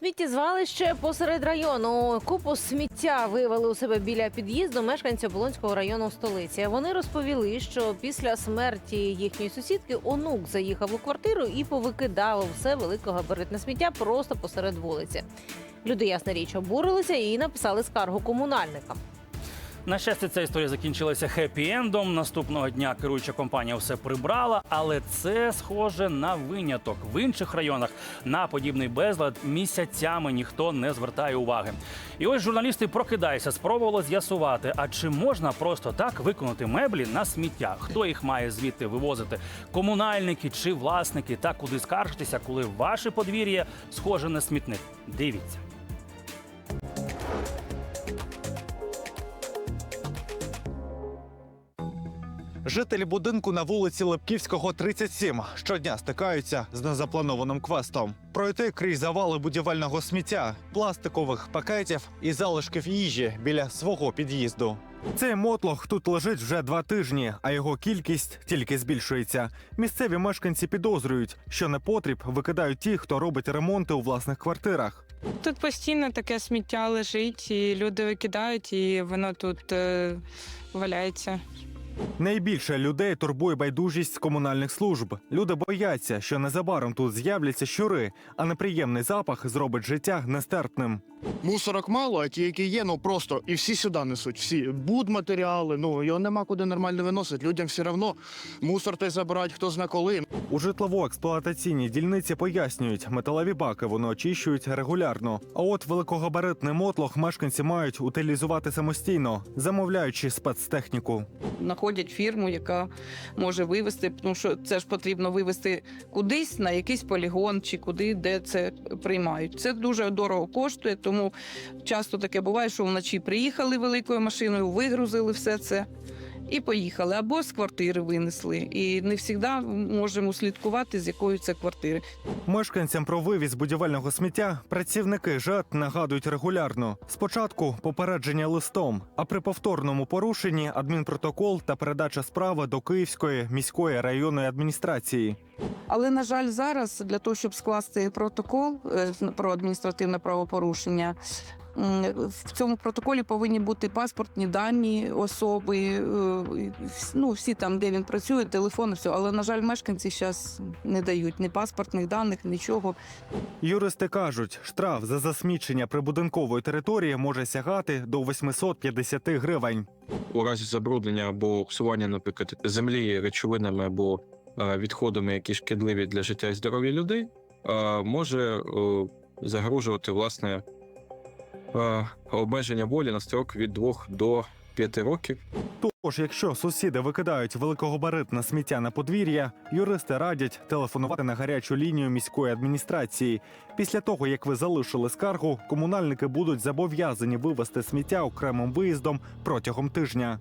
Сміттєзвалище посеред району. Купу сміття виявили у себе біля під'їзду мешканці Оболонського району столиці. Вони розповіли, що після смерті їхньої сусідки онук заїхав у квартиру і повикидав все великогабаритне сміття просто посеред вулиці. Люди, ясна річ, обурилися і написали скаргу комунальникам. На щастя, ця історія закінчилася хеппі-ендом. Наступного дня керуюча компанія все прибрала, але це схоже на виняток. В інших районах на подібний безлад місяцями ніхто не звертає уваги. І ось журналісти прокидаються, спробували з'ясувати, а чи можна просто так виконати меблі на сміття? Хто їх має звідти вивозити? Комунальники чи власники? Та куди скаржитися, коли ваше подвір'я схоже на смітник? Дивіться. Жителі будинку на вулиці Лепківського, 37 щодня стикаються з незапланованим квестом. Пройти крізь завали будівельного сміття, пластикових пакетів і залишків їжі біля свого під'їзду. Цей мотлох тут лежить вже два тижні, а його кількість тільки збільшується. Місцеві мешканці підозрюють, що непотріб викидають ті, хто робить ремонти у власних квартирах. Тут постійно таке сміття лежить, і люди викидають, і воно тут е, валяється. Найбільше людей турбує байдужість комунальних служб. Люди бояться, що незабаром тут з'являться щури, а неприємний запах зробить життя нестерпним. Мусорок мало, а ті, які є, ну просто і всі сюди несуть. Всі будматеріали, ну його нема куди нормально виносити. Людям все одно мусор той забирають, хто зна коли. У житлово-експлуатаційній дільниці пояснюють, металеві баки вони очищують регулярно. А от великогабаритний мотлох мешканці мають утилізувати самостійно, замовляючи спецтехніку. Знаходять фірму, яка може вивезти, тому що це ж потрібно вивезти кудись на якийсь полігон чи куди, де це приймають. Це дуже дорого коштує, тому часто таке буває, що вночі приїхали великою машиною, вигрузили все це. І поїхали або з квартири винесли. І не завжди можемо слідкувати, з якої це квартири. Мешканцям про вивіз будівельного сміття працівники ЖЕТ нагадують регулярно. Спочатку попередження листом, а при повторному порушенні адмінпротокол та передача справи до Київської міської районної адміністрації. Але на жаль, зараз для того, щоб скласти протокол е, про адміністративне правопорушення. В цьому протоколі повинні бути паспортні дані особи, е, ну всі там, де він працює, телефон, все. Але на жаль, мешканці зараз не дають ні паспортних даних, нічого. Юристи кажуть, штраф за засмічення прибудинкової території може сягати до 850 гривень. у разі забруднення або псування, наприклад, землі речовинами або е, відходами, які шкідливі для життя і здоров'я людей, е, може загрожувати власне обмеження волі на строк від 2 до 5 років. Тож, якщо сусіди викидають великогабаритне сміття на подвір'я, юристи радять телефонувати на гарячу лінію міської адміністрації. Після того, як ви залишили скаргу, комунальники будуть зобов'язані вивезти сміття окремим виїздом протягом тижня.